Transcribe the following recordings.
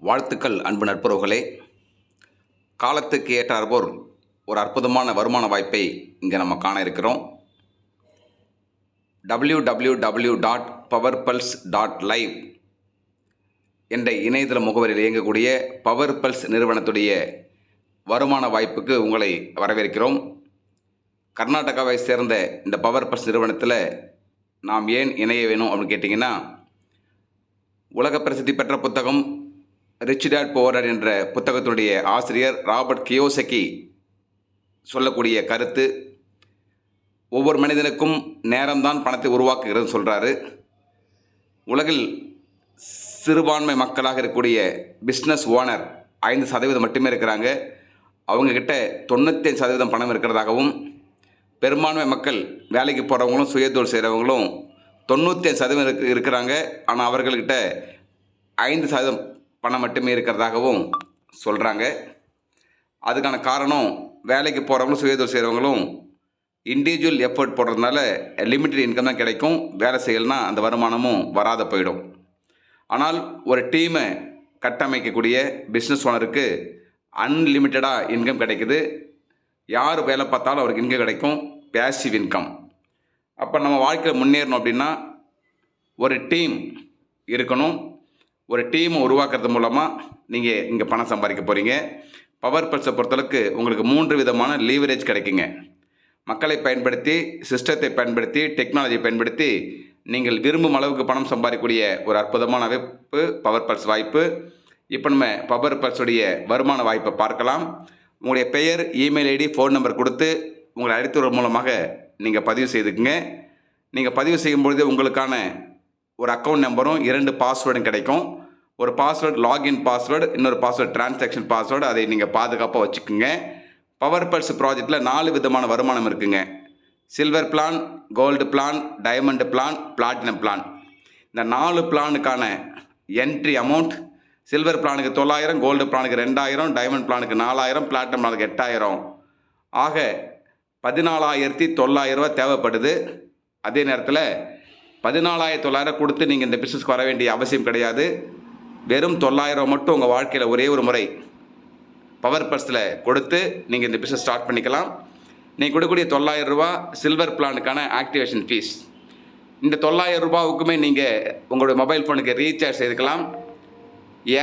வாழ்த்துக்கள் அன்பு நட்புறவுகளே. காலத்துக்கு ஏற்றார்போர் ஒரு அற்புதமான வருமான வாய்ப்பை இங்கே நம்ம காண இருக்கிறோம். W W W dot power pulse dot live என்ற இணையதள முகவரியில் இயங்கக்கூடிய பவர் பல்ஸ் நிறுவனத்துடைய வருமான வாய்ப்புக்கு உங்களை வரவேற்கிறோம். கர்நாடகாவை சேர்ந்த இந்த பவர் பல்ஸ் நிறுவனத்தில் நாம் ஏன் இணைய வேணும் அப்படின்னு கேட்டிங்கன்னா உலக பிரசித்தி பெற்ற புத்தகம் ரிச் டேட் புவர் என்ற புத்தகத்தினுடைய ஆசிரியர் ராபர்ட் கியோசக்கி சொல்லக்கூடிய கருத்து ஒவ்வொரு மனிதனுக்கும் நேரம்தான் பணத்தை உருவாக்குகிறதுன்னு சொல்கிறாரு உலகில் சிறுபான்மை மக்களாக இருக்கக்கூடிய பிஸ்னஸ் ஓனர் ஐந்து சதவீதம் மட்டுமே இருக்கிறாங்க. அவங்கக்கிட்ட தொண்ணூத்தஞ்சு சதவீதம் பணம் இருக்கிறதாகவும் பெரும்பான்மை மக்கள் வேலைக்கு போகிறவங்களும் சுயதொழில் செய்கிறவங்களும் தொண்ணூற்றி சதவீதம் இருக்கு இருக்கிறாங்க. ஆனால் அவர்கள்கிட்ட ஐந்து சதவீதம் பணம் மட்டுமே இருக்கிறதாகவும் சொல்கிறாங்க அதுக்கான காரணம் வேலைக்கு போகிறவங்களும் சுயதொழில் செய்கிறவங்களும் இண்டிவிஜுவல் எஃபர்ட் போடுறதுனால லிமிட்டட் இன்கம் தான் கிடைக்கும். வேலை செய்யலைன்னா அந்த வருமானமும் வராத போயிடும். ஆனால் ஒரு டீமை கட்டமைக்கக்கூடிய பிஸ்னஸ் ஓனருக்கு அன்லிமிட்டடாக இன்கம் கிடைக்குது. யார் வேலை பார்த்தாலும் அவருக்கு இன்கம் கிடைக்கும். பேசிவ் இன்கம் அப்போ நம்ம வாழ்க்கையில் முன்னேறணும் அப்படின்னா ஒரு டீம் இருக்கணும். ஒரு டீமை உருவாக்குறது மூலமாக நீங்கள் இங்கே பணம் சம்பாதிக்க போகிறீங்க பவர் பர்ஸை பொறுத்தளவுக்கு உங்களுக்கு மூன்று விதமான லீவரேஜ் கிடைக்குங்க. மக்களை பயன்படுத்தி சிஸ்டத்தை பயன்படுத்தி டெக்னாலஜியை பயன்படுத்தி நீங்கள் விரும்பும் அளவுக்கு பணம் சம்பாதிக்கக்கூடிய ஒரு அற்புதமான அமைப்பு பவர் பர்ஸ் வாய்ப்பு. இப்போ நம்ம பவர் பர்ஸுடைய வருமான வாய்ப்பை பார்க்கலாம். உங்களுடைய பெயர் இமெயில் ஐடி ஃபோன் நம்பர் கொடுத்து உங்களை அழைத்துவர் மூலமாக நீங்கள் பதிவு செய்துக்குங்க. நீங்கள் பதிவு செய்யும்பொழுது உங்களுக்கான ஒரு அக்கௌண்ட் நம்பரும் இரண்டு பாஸ்வேர்டும் கிடைக்கும். ஒரு பாஸ்வேர்டு லாகின் பாஸ்வேர்டு இன்னொரு பாஸ்வேர்டு டிரான்சாக்ஷன் பாஸ்வேர்டு அதை நீங்கள் பாதுகாப்பாக வச்சுக்கோங்க. பவர் பர்ஸ் ப்ராஜெக்டில் நாலு விதமான வருமானம் இருக்குங்க. Silver plan gold plan diamond plan platinum plan இந்த நாலு பிளானுக்கான என்ட்ரி அமௌண்ட் சில்வர் பிளானுக்கு தொள்ளாயிரம் கோல்டு பிளானுக்கு ரெண்டாயிரம் டைமண்ட் பிளானுக்கு நாலாயிரம் பிளாட்டினம் பிளானுக்கு எட்டாயிரம். ஆக பதினாலாயிரத்தி தொள்ளாயிரம் ரூபாய் தேவைப்படுது. அதே நேரத்தில் பதினாலாயிரத்தி தொள்ளாயிரம் கொடுத்து நீங்கள் இந்த பிஸ்னஸ்க்கு வர வேண்டிய அவசியம் கிடையாது. வெறும் தொள்ளாயிரம் மட்டும் உங்கள் வாழ்க்கையில் ஒரே ஒரு முறை பவர் பர்ஸில் கொடுத்து நீங்கள் இந்த பிஸ்னஸ் ஸ்டார்ட் பண்ணிக்கலாம். நீங்கள் கொடுக்கக்கூடிய தொள்ளாயிரம் ரூபா சில்வர் பிளானுக்கான ஆக்டிவேஷன் ஃபீஸ் இந்த தொள்ளாயிரம் ரூபாவுக்குமே நீங்கள் உங்களுடைய மொபைல் ஃபோனுக்கு ரீசார்ஜ் செய்துக்கலாம்.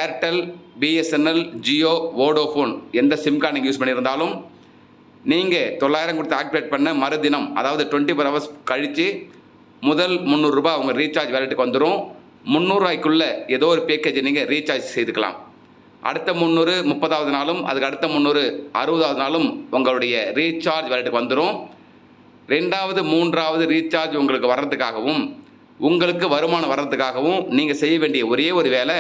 ஏர்டெல் பிஎஸ்என்எல் ஜியோ வோடோஃபோன் எந்த சிம் கார்டு நீங்கள் யூஸ் பண்ணியிருந்தாலும் நீங்கள் தொள்ளாயிரம் கொடுத்து ஆக்டிவேட் பண்ண மறுதினம் அதாவது டுவெண்ட்டி ஃபோர் ஹவர்ஸ் கழித்து முதல் முந்நூறுரூபா உங்கள் ரீசார்ஜ் வேலெட்டுக்கு வந்துடும் முந்நூறுரூவாய்க்குள்ளே ஏதோ ஒரு பேக்கேஜை நீங்கள் ரீசார்ஜ் செய்துக்கலாம். அடுத்த முந்நூறு முப்பதாவது நாளும் அதுக்கு அடுத்த முந்நூறு அறுபதாவது நாளும் உங்களுடைய ரீசார்ஜ் வரட்டுக்கு வந்துடும் ரெண்டாவது மூன்றாவது ரீசார்ஜ் உங்களுக்கு வர்றதுக்காகவும் உங்களுக்கு வருமானம் வர்றதுக்காகவும் நீங்கள் செய்ய வேண்டிய ஒரே ஒரு வேலை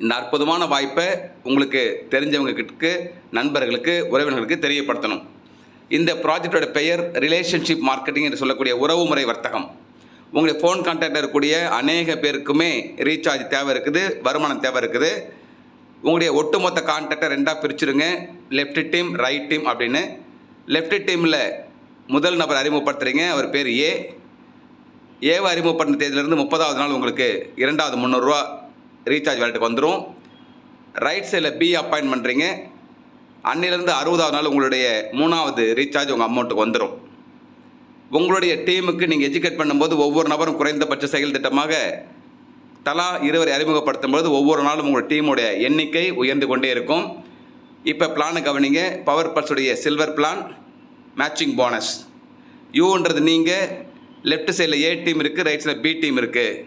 இந்த அற்புதமான வாய்ப்பை உங்களுக்கு தெரிஞ்சவங்களுக்கு நண்பர்களுக்கு உறவினர்களுக்கு தெரியப்படுத்தணும். இந்த ப்ராஜெக்டோட பெயர் ரிலேஷன்ஷிப் மார்க்கெட்டிங் என்று சொல்லக்கூடிய உறவுமுறை வர்த்தகம். உங்களுடைய ஃபோன் கான்டாக்டில் இருக்கக்கூடிய அநேக பேருக்குமே ரீசார்ஜ் தேவை இருக்குது வருமானம் தேவை இருக்குது உங்களுடைய ஒட்டுமொத்த கான்டாக்டை ரெண்டாக பிரிச்சுருங்க. லெஃப்ட் டீம் ரைட் டீம் அப்படின்னு. லெஃப்ட் டீமில் முதல் நபர் அறிமுகப்படுத்துகிறீங்க அவர் பேர் ஏ. ஏவை அறிமுகப்படுத்தின தேதியிலிருந்து முப்பதாவது நாள் உங்களுக்கு இரண்டாவது முந்நூறுரூவா ரீசார்ஜ் வேலெட்டுக்கு வந்துடும் ரைட் சைடில் பி அப்பாயின்ட் பண்ணுறீங்க அன்னிலேருந்து அறுபதாவது நாள் உங்களுடைய மூணாவது ரீசார்ஜ் உங்கள் அமௌண்ட்டுக்கு வந்துடும் உங்களுடைய டீமுக்கு நீங்கள் எஜுகேட் பண்ணும்போது ஒவ்வொரு நபரும் குறைந்தபட்ச செயல் திட்டமாக தலா இருவரை அறிமுகப்படுத்தும் பொழுது ஒவ்வொரு நாளும் உங்கள் டீமுடைய எண்ணிக்கை உயர்ந்து கொண்டே இருக்கும். இப்போ பிளானு கவனிங்க. பவர் பர்ஸுடைய சில்வர் பிளான் மேட்சிங் போனஸ் யூன்றது நீங்கள் லெஃப்ட் சைடில் ஏ டீம் இருக்குது ரைட் சைடில் பி டீம் இருக்குது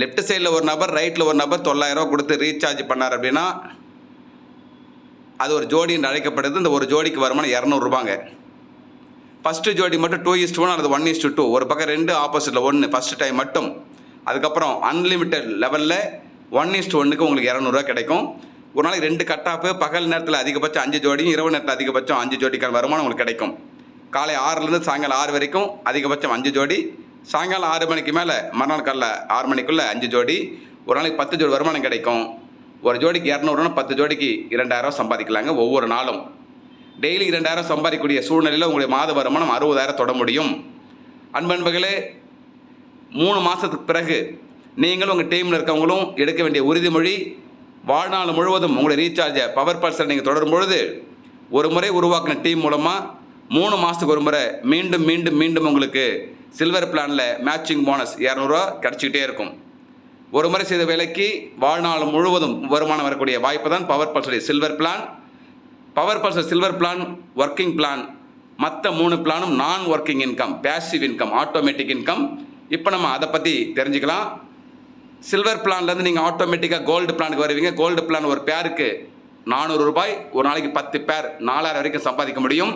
லெஃப்ட் சைடில் ஒரு நபர் ரைட்டில் ஒரு நபர் தொள்ளாயிரரூவா கொடுத்து ரீசார்ஜ் பண்ணார் அப்படின்னா அது ஒரு ஜோடி என்று அழைக்கப்படுது. இந்த ஒரு ஜோடிக்கு வருமானம் இரநூறுபாங்க ஃபஸ்ட்டு ஜோடி மட்டும் டூ இஸ்ட் ஒன் அல்லது ஒன் இஸ்ட் டூ ஒரு பக்கம் ரெண்டு ஆப்போசிட்டில் ஒன்று ஃபஸ்ட்டு டைம் மட்டும். அதுக்கப்புறம் அன்லிமிட்டெட் லெவலில் ஒன் இஸ்ட் ஒன்றுக்கு உங்களுக்கு இரநூறுவா கிடைக்கும். ஒரு நாளைக்கு ரெண்டு கட் ஆஃப் பகல் நேரத்தில் அதிகபட்சம் அஞ்சு ஜோடியும் இரவு நேரத்தில் அதிகபட்சம் அஞ்சு ஜோடிக்கான வருமானம் உங்களுக்கு கிடைக்கும். காலை ஆறுலேருந்து சாயங்காலம் ஆறு வரைக்கும் அதிகபட்சம் அஞ்சு ஜோடி. சாயங்காலம் ஆறு மணிக்கு மேலே மறுநாள் காலைல ஆறு மணிக்குள்ளே அஞ்சு ஜோடி. ஒரு நாளைக்கு பத்து ஜோடி வருமானம் கிடைக்கும். ஒரு ஜோடிக்கு இரநூறுனா பத்து ஜோடிக்கு இரண்டாயிரம் சம்பாதிக்கலாங்க ஒவ்வொரு நாளும். டெய்லி இரண்டாயிரம் சம்பாதிக்கக்கூடிய சூழ்நிலையில் உங்களுடைய மாத வருமானம் அறுபதாயிரம் தொட முடியும். அன்பன்பர்களே மூணு மாதத்துக்கு பிறகு நீங்களும் உங்கள் டீமில் இருக்கவங்களும் எடுக்க வேண்டிய உறுதிமொழி வாழ்நாள் முழுவதும் உங்களுடைய ரீசார்ஜை பவர் பல்ஸை நீங்கள் தொடரும் பொழுது ஒரு முறை உருவாக்கின டீம் மூலமாக மூணு மாதத்துக்கு ஒரு முறை மீண்டும் மீண்டும் மீண்டும் உங்களுக்கு சில்வர் பிளானில் மேட்சிங் போனஸ் இரநூறுவா கிடச்சிக்கிட்டே இருக்கும். ஒரு முறை செய்த வேலைக்கு வாழ்நாள் முழுவதும் வருமானம் வரக்கூடிய வாய்ப்பு தான் power பல்ஸுடைய silver plan power pulsar silver plan working plan மற்ற மூணு பிளானும் நான் working income passive income automatic income இப்போ நம்ம அதை பற்றி தெரிஞ்சுக்கலாம். சில்வர் பிளான்லேருந்து நீங்கள் ஆட்டோமேட்டிக்காக கோல்டு பிளானுக்கு வருவீங்க. கோல்டு பிளான் ஒரு பேருக்கு நானூறு ரூபாய் ஒரு நாளைக்கு பத்து பேர் நாலாயிரம் வரைக்கும் சம்பாதிக்க முடியும்.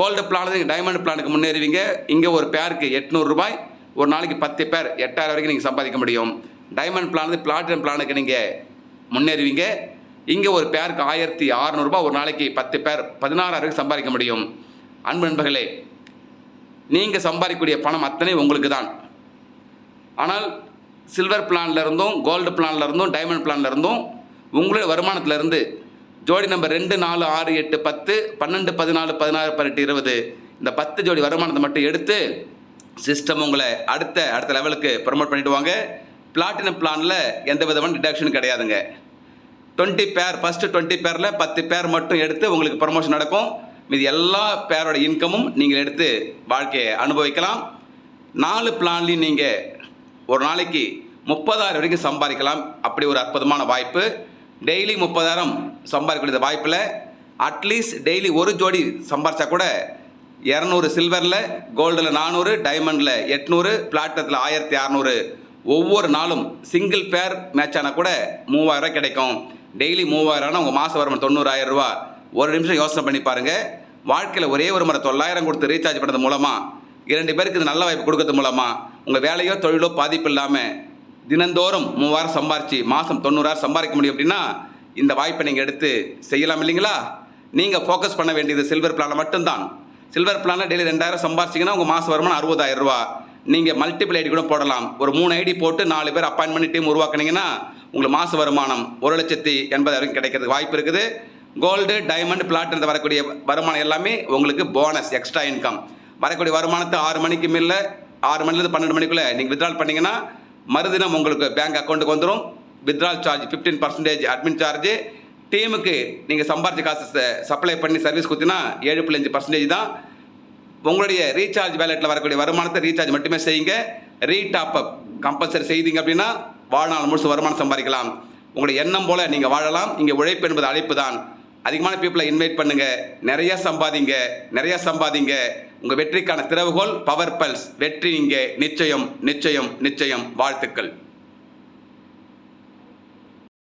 கோல்டு பிளான் நீங்கள் டைமண்ட் பிளானுக்கு முன்னேறுவீங்க. இங்கே ஒரு பேருக்கு எட்நூறு ரூபாய் ஒரு நாளைக்கு பத்து பேர் எட்டாயிரம் வரைக்கும் நீங்கள் சம்பாதிக்க முடியும். டைமண்ட் பிளான் பிளாட்டினம் பிளானுக்கு நீங்கள் முன்னேறுவீங்க. இங்கே ஒரு பேருக்கு ஆயிரத்தி அறநூறுபா ஒரு நாளைக்கு பத்து பேர் பதினாறாயிரம் சம்பாதிக்க முடியும். அன்பு நண்பர்களே நீங்கள் சம்பாதிக்கக்கூடிய பணம் அத்தனை உங்களுக்கு தான் ஆனால் சில்வர் பிளான்ல இருந்தும் கோல்டு பிளான்ல இருந்தும் டைமண்ட் பிளான்ல இருந்தும் உங்களுடைய வருமானத்திலேருந்து ஜோடி நம்பர் ரெண்டு நாலு ஆறு எட்டு பத்து பன்னெண்டு பதினாலு பதினாறு பதினெட்டு இருபது இந்த பத்து ஜோடி வருமானத்தை மட்டும் எடுத்து சிஸ்டம் உங்களை அடுத்த அடுத்த லெவலுக்கு ப்ரமோட் பண்ணிவிடுவாங்க பிளாட்டினம் பிளானில் எந்த விதமான டிடக்ஷனும் கிடையாதுங்க. டுவெண்ட்டி பேர் ஃபஸ்ட்டு டுவெண்ட்டி பேரில் பத்து பேர் மட்டும் எடுத்து உங்களுக்கு ப்ரமோஷன் நடக்கும். மீதி எல்லா பேரோட இன்கமும் நீங்கள் எடுத்து வாழ்க்கையை அனுபவிக்கலாம். நாலு பிளான்லையும் நீங்கள் ஒரு நாளைக்கு முப்பதாயிரம் வரைக்கும் சம்பாதிக்கலாம். அப்படி ஒரு அற்புதமான வாய்ப்பு. டெய்லி முப்பதாயிரம் சம்பாதிக்கக்கூடிய வாய்ப்பில் அட்லீஸ்ட் டெய்லி ஒரு ஜோடி சம்பாரிச்சா கூட இரநூறு சில்வரில் கோல்டில் நானூறு டைமண்டில் எட்நூறு பிளாட்டத்தில் ஆயிரத்தி அறநூறு. ஒவ்வொரு நாளும் சிங்கிள் பேர் மேட்ச் ஆனால் கூட மூவாயிரம் கிடைக்கும். டெய்லி மூவாயிரம்னா உங்கள் மாத வருமானம் தொண்ணூறாயிரம் ரூபா. ஒரு நிமிஷம் யோசனை பண்ணி பாருங்கள் வாழ்க்கையில் ஒரே ஒரு முறை தொள்ளாயிரம் கொடுத்து ரீசார்ஜ் பண்ணது மூலமாக இரண்டு பேருக்கு இது நல்ல வாய்ப்பு கொடுக்கறது மூலமாக உங்கள் வேலையோ தொழிலோ பாதிப்பு இல்லாமல் தினந்தோறும் மூவாயிரம் சம்பாரிச்சு மாதம் தொண்ணூறாயிரம் சம்பாதிக்க முடியும் அப்படின்னா இந்த வாய்ப்பை நீங்கள் எடுத்து செய்யலாம் இல்லைங்களா? நீங்கள் ஃபோக்கஸ் பண்ண வேண்டியது சில்வர் பிளானில் மட்டும்தான். சில்வர் பிளானில் டெய்லி ரெண்டாயிரம் சம்பாரிச்சிங்கன்னா உங்கள் மாதம் வருமானம் அறுபதாயிரம் ரூபா. நீங்கள் மல்டிபிள் ஐடி கூட போடலாம். ஒரு மூணு ஐடி போட்டு நாலு பேர் அப்பாயின் பண்ணி டீம் உருவாக்குனீங்கன்னா உங்களுக்கு மாத வருமானம் ஒரு லட்சத்தி எண்பதாயிரம் கிடைக்கிறதுக்கு வாய்ப்பு இருக்குது. கோல்டு டைமண்ட் பிளாட்டினத்தில் வரக்கூடிய வருமானம் எல்லாமே உங்களுக்கு போனஸ் எக்ஸ்ட்ரா இன்கம் வரக்கூடிய வருமானத்தை ஆறு மணிக்கு மேலே ஆறு மணிலேருந்து பன்னெண்டு மணிக்குள்ளே நீங்கள் வித்ட்ரால் பண்ணீங்கன்னா மறுதினம் உங்களுக்கு பேங்க் அக்கௌண்ட்டுக்கு வந்துடும் withdrawal charge fifteen percentage admin charge டீமுக்கு நீங்கள் சம்பாரிச்ச காசு சப்ளை பண்ணி சர்வீஸ் கொடுத்தீங்கன்னா ஏழு புள்ளி அஞ்சு பர்சன்டேஜ் தான் உங்களுடைய ரீசார்ஜ் வேலெட்டில் வரக்கூடிய வருமானத்தை ரீசார்ஜ் மட்டுமே செய்யுங்க. ரீடாப் அப் கம்பல்சரி செய்தீங்க அப்படின்னா வாழ்நாள் முழுசு வருமானம் சம்பாதிக்கலாம். உங்களுடைய எண்ணம் போல நீங்கள் வாழலாம். இங்கே உழைப்பு என்பது அழைப்பு தான். அதிகமான பீப்புளை இன்வைட் பண்ணுங்க. நிறைய சம்பாதிங்க. நிறைய சம்பாதிங்க. உங்கள் வெற்றிக்கான திறவுகோல் பவர் பல்ஸ் வெற்றி இங்கே. நிச்சயம் நிச்சயம் நிச்சயம். வாழ்த்துக்கள்.